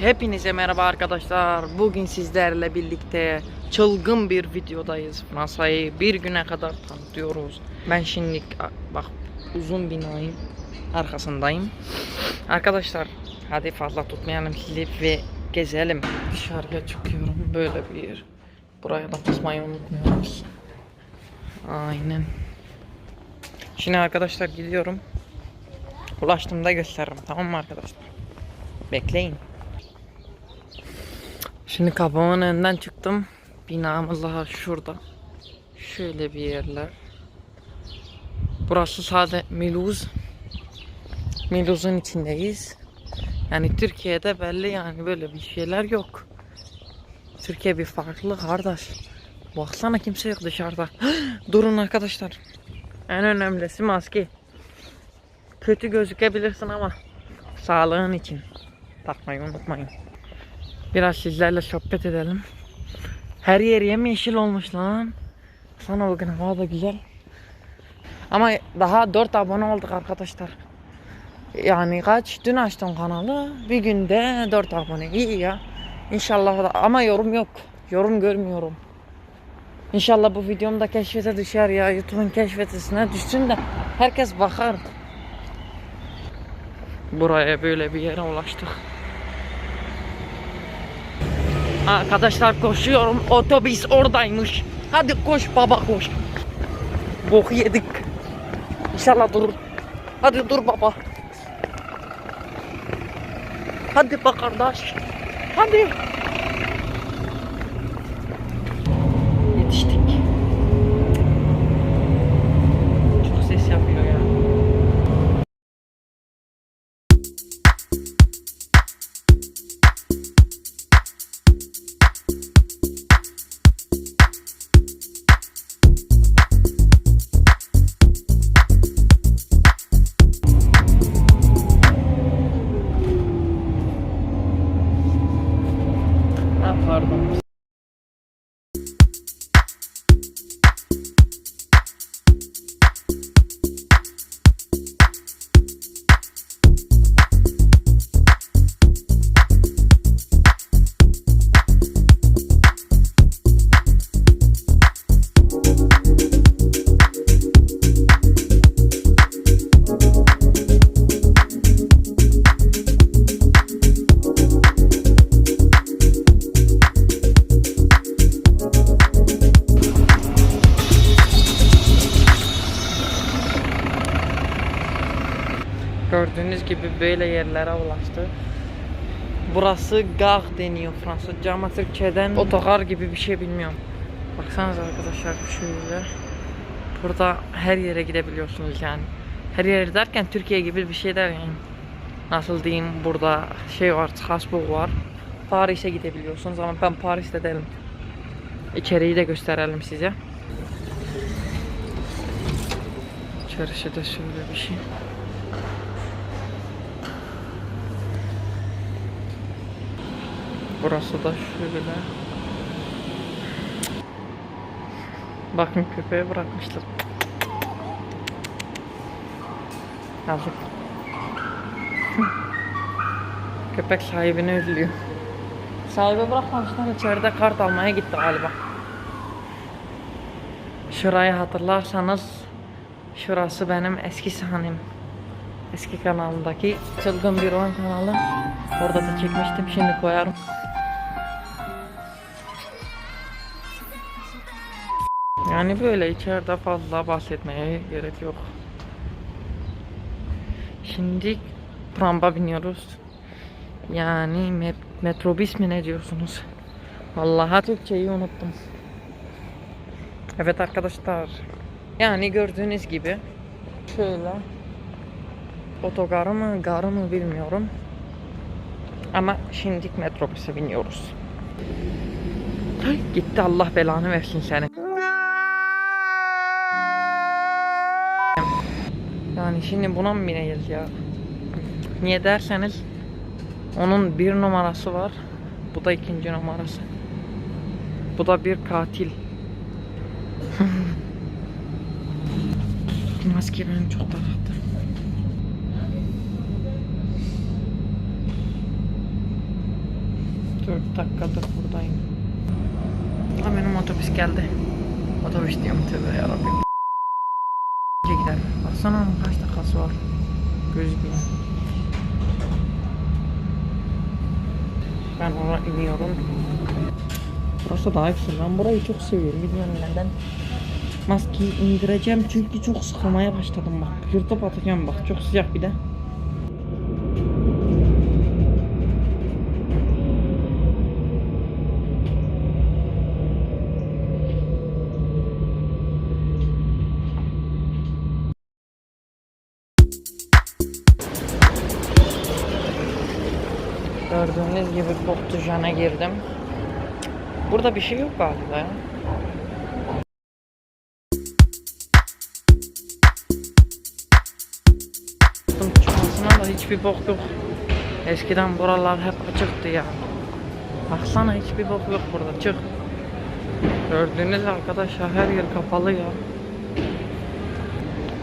Hepinize merhaba arkadaşlar. Bugün sizlerle birlikte çılgın bir videodayız. Fransa'yı bir güne kadar tanıtıyoruz. Ben şimdi bak uzun binayım arkasındayım. Arkadaşlar hadi fazla tutmayalım sizi ve gezelim. Dışarıya çıkıyorum böyle bir. Buraya da basmayı unutmuyoruz. Aynen. Şimdi arkadaşlar gidiyorum. Ulaştığımda gösteririm tamam mı arkadaşlar? Bekleyin. Şimdi kapımın önünden çıktım. Binamız daha şurada. Şöyle bir yerler. Burası sadece Miluz. Miluz'un içindeyiz. Yani Türkiye'de belli yani böyle bir şeyler yok. Türkiye bir farklı kardeş. Baksana kimse yok dışarıda. Durun arkadaşlar. En önemlisi maske. Kötü gözükebilirsin ama sağlığın için takmayı unutmayın. Biraz sizlerle sohbet edelim. Her yer yemyeşil olmuş lan. Sana bakın hava da güzel. Ama daha 4 abone olduk arkadaşlar. Yani kaç? Dün açtım kanalı. Bir günde 4 abone. İyi ya. İnşallah da ama yorum yok. Yorum görmüyorum. İnşallah bu videom da keşfete düşer ya. YouTube'un keşfetesine düşsün de herkes bakar. Buraya böyle bir yere ulaştık. Arkadaşlar koşuyorum. Otobüs oradaymış. Hadi koş baba koş. Bok yedik. İnşallah durur. Hadi dur baba. Hadi bak kardeş. Hadi. Gibi böyle yerlere ulaştı. Burası Gare deniyor Fransızca ama Türkçeden otogar gibi bir şey bilmiyorum. Baksanıza arkadaşlar şöyle. Burada her yere gidebiliyorsunuz yani. Her yere derken Türkiye gibi bir şey der yani. Nasıl diyeyim burada şey var, Strasbourg var. Paris'e gidebiliyorsunuz ama ben Paris'te değilim. İçeriği de gösterelim size. İçerisi de şöyle bir şey. Burası da şöyle. Bakın köpeğe bırakmışlar. Yazık. Köpek sahibini üzülüyor. Sahibi bırakmamışlar içeride kart almaya gitti galiba. Şurayı hatırlarsanız şurası benim eski sahnem. Eski kanalımdaki çılgın bir oyun kanalı. Orada da çekmiştim şimdi koyarım. Yani böyle içeride fazla bahsetmeye gerek yok. Şimdi tramba biniyoruz. Yani met metrobüs mi ne diyorsunuz? Vallahi Türkçeyi unuttum. Evet arkadaşlar. Yani gördüğünüz gibi şöyle otogarı mı garı mı bilmiyorum. Ama şimdi metrobüse biniyoruz. Gitti Allah belanı versin seni. Yani şimdi buna mı bineceğiz ya? Niye derseniz onun bir numarası var. Bu da ikinci numarası. Bu da bir katil. Maske benim çok darattı. 4 dakikadır buradayım. Ha benim otobüs geldi. Otobüs diyorum tövbe yarabbim. Gider. Baksana kaç dakikası var. Gözükmüyor. Ben ona iniyorum. Burası daha güzel. Ben burayı çok seviyorum. Bilmiyorum neden. Maskeyi indireceğim çünkü çok sıkılmaya başladım bak. Yırtıp atacağım bak. Çok sıcak bir de. Gördüğünüz gibi Boktujan'a girdim. Burada bir şey yok galiba Çıkmasına da hiçbir bok yok. Eskiden buralar hep açıktı ya. Baksana hiçbir bok yok burada. Çık. Gördüğünüz arkadaşlar her yer kapalı ya.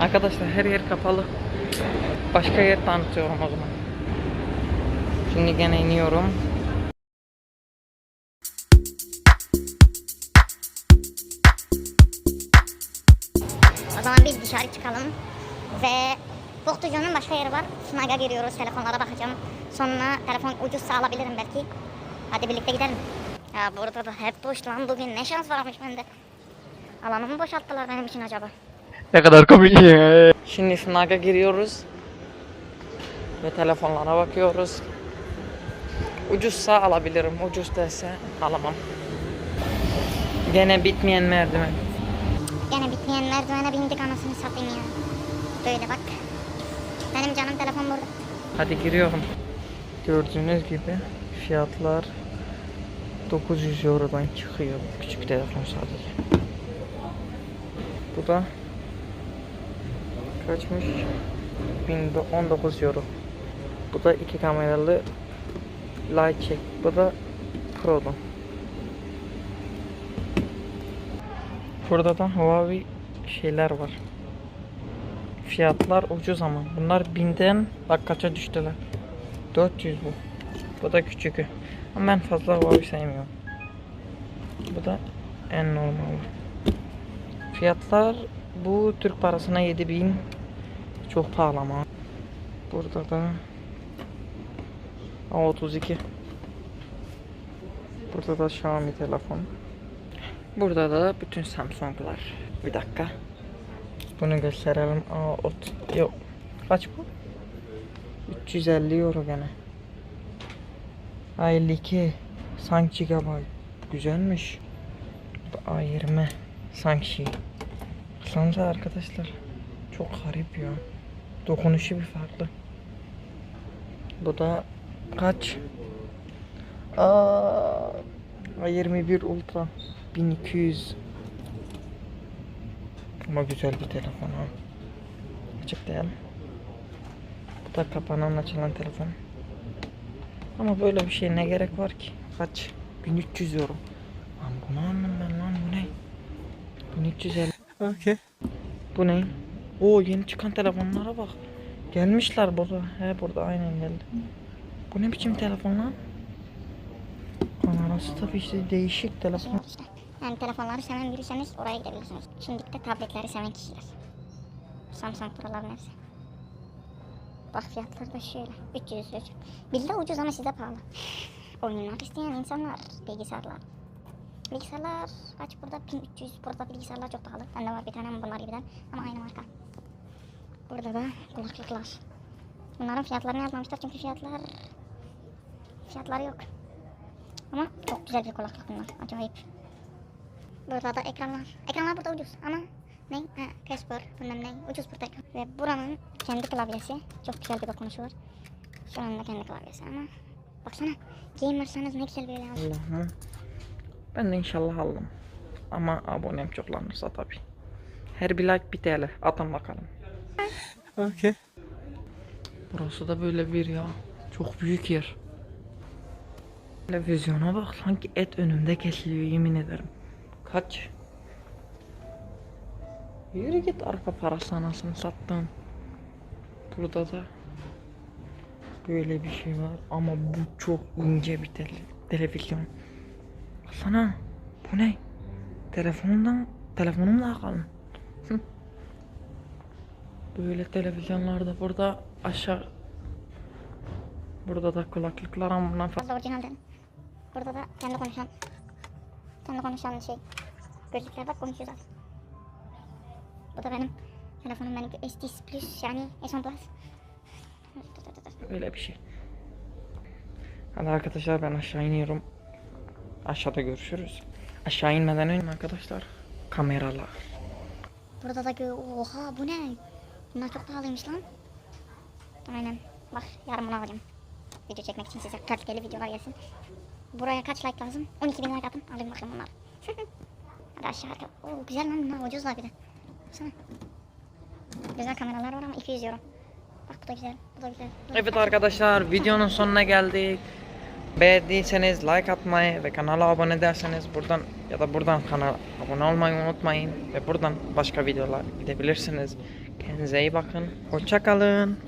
Arkadaşlar her yer kapalı. Başka yer tanıtıyorum o zaman. Şimdi gene iniyorum. O zaman biz dışarı çıkalım ve Boktucu'nun başka yeri var. Snag'a giriyoruz, telefonlara bakacağım. Sonra telefon ucuzsa alabilirim belki. Hadi birlikte gidelim. Ya burada da hep boş lan bugün ne şans varmış bende. Alanımı boşalttılar benim için acaba. Ne kadar komik ya. Şimdi Snag'a giriyoruz. Ve telefonlara bakıyoruz. Ucuzsa alabilirim. Ucuz dese alamam. Gene bitmeyen merdiven. Gene bitmeyen merdivene bindik anasını satayım ya. Böyle bak. Benim canım telefon burada. Hadi giriyorum. Gördüğünüz gibi fiyatlar 900 Euro'dan çıkıyor. Küçük telefon sadece. Bu da kaçmış? 1019 Euro. Bu da iki kameralı light check. Bu da Pro'da. Burada da Huawei şeyler var. Fiyatlar ucuz ama. Bunlar binden bak kaça düştüler. 400 bu. Bu da küçükü. Ama ben fazla Huawei sevmiyorum. Bu da en normal. Fiyatlar bu Türk parasına 7000 çok pahalı ama. Burada da A32 Burada da Xiaomi telefon. Burada da bütün Samsung'lar. Bir dakika. Bunu gösterelim. Aa, ot. Yok. Kaç bu? 350 euro gene. A52 sanki GB. Güzelmiş. Bu A20 sanki. Baksanıza arkadaşlar. Çok garip ya. Dokunuşu bir farklı. Bu da kaç? Aa, A21 Ultra 1200 ama güzel bir telefon ha. Açık değil. Bu da kapanan açılan telefon. Ama böyle bir şey ne gerek var ki? Kaç? 1300 euro. Lan bunu almam ben lan bu ne? 1350. Okey. Bu ne? Oo yeni çıkan telefonlara bak. Gelmişler burada. He burada aynen geldi. Bu ne biçim telefon lan? Kamerası tabii işte değişik telefon. Yani telefonları seven biriyseniz oraya gidebilirsiniz. Şimdi de tabletleri seven kişiler. Samsung Pro'ların hepsi. Bak fiyatları da şöyle. 300 300. Bizde ucuz ama sizde pahalı. Oyunlar isteyen insanlar, bilgisayarlar. Bilgisayarlar kaç burada? 1300. Burada bilgisayarlar çok pahalı. Bende var bir tane ama bunlar gibiden. Ama aynı marka. Burada da kulaklıklar. Bunların fiyatlarını yazmamışlar çünkü fiyatlar... Fiyatları yok. Ama çok güzel bir kulaklık bunlar. Acayip. Burada da ekranlar. Ekranlar burada ucuz ama ne? Ha, Casper, bilmem ne. Ucuz burada ekran. Ve buranın kendi klavyesi. Çok güzel bir dokunuşu var. Şuranın da kendi klavyesi ama baksana. Gamersanız ne güzel böyle. Allah'ım. Ben de inşallah alırım. Ama abonem çoklanırsa tabii. Her bir like bir TL. Atın bakalım. Okey. Burası da böyle bir ya. Çok büyük yer. Televizyona bak sanki et önümde kesiliyor yemin ederim. Kaç? Yürü git arka parası anasını sattın. Burada da böyle bir şey var ama bu çok ince bir tel. Televizyon. Baksana. Bu ne? Telefondan telefonumla kalın. Böyle televizyonlarda burada aşağı Burada da kulaklıklar ama bundan fa- Fazla orijinal dedim. Burada da kendi konuşan kendi konuşan şey gözlükler bak konuşuyor zaten. Bu da benim telefonum benimki S Plus yani S10 Plus. öyle bir şey. Hadi arkadaşlar ben aşağı iniyorum. Aşağıda görüşürüz. Aşağı inmeden önce arkadaşlar kameralar. Burada da gö oha bu ne? Bunlar çok pahalıymış lan. Aynen. Bak yarın bunu alacağım. Video çekmek için size kaliteli videolar gelsin. Buraya kaç like lazım? 12 bin like atın. Alayım bakayım bunları. Hadi aşağı arka. Oo güzel lan bunlar ucuzlar bir de. Baksana. Güzel kameralar var ama 200 euro. Bak bu da güzel. Bu da güzel. Bu da Evet güzel. arkadaşlar videonun sonuna geldik. Beğendiyseniz like atmayı ve kanala abone ederseniz buradan ya da buradan kanala abone olmayı unutmayın ve buradan başka videolar gidebilirsiniz. Kendinize iyi bakın. Hoşça kalın.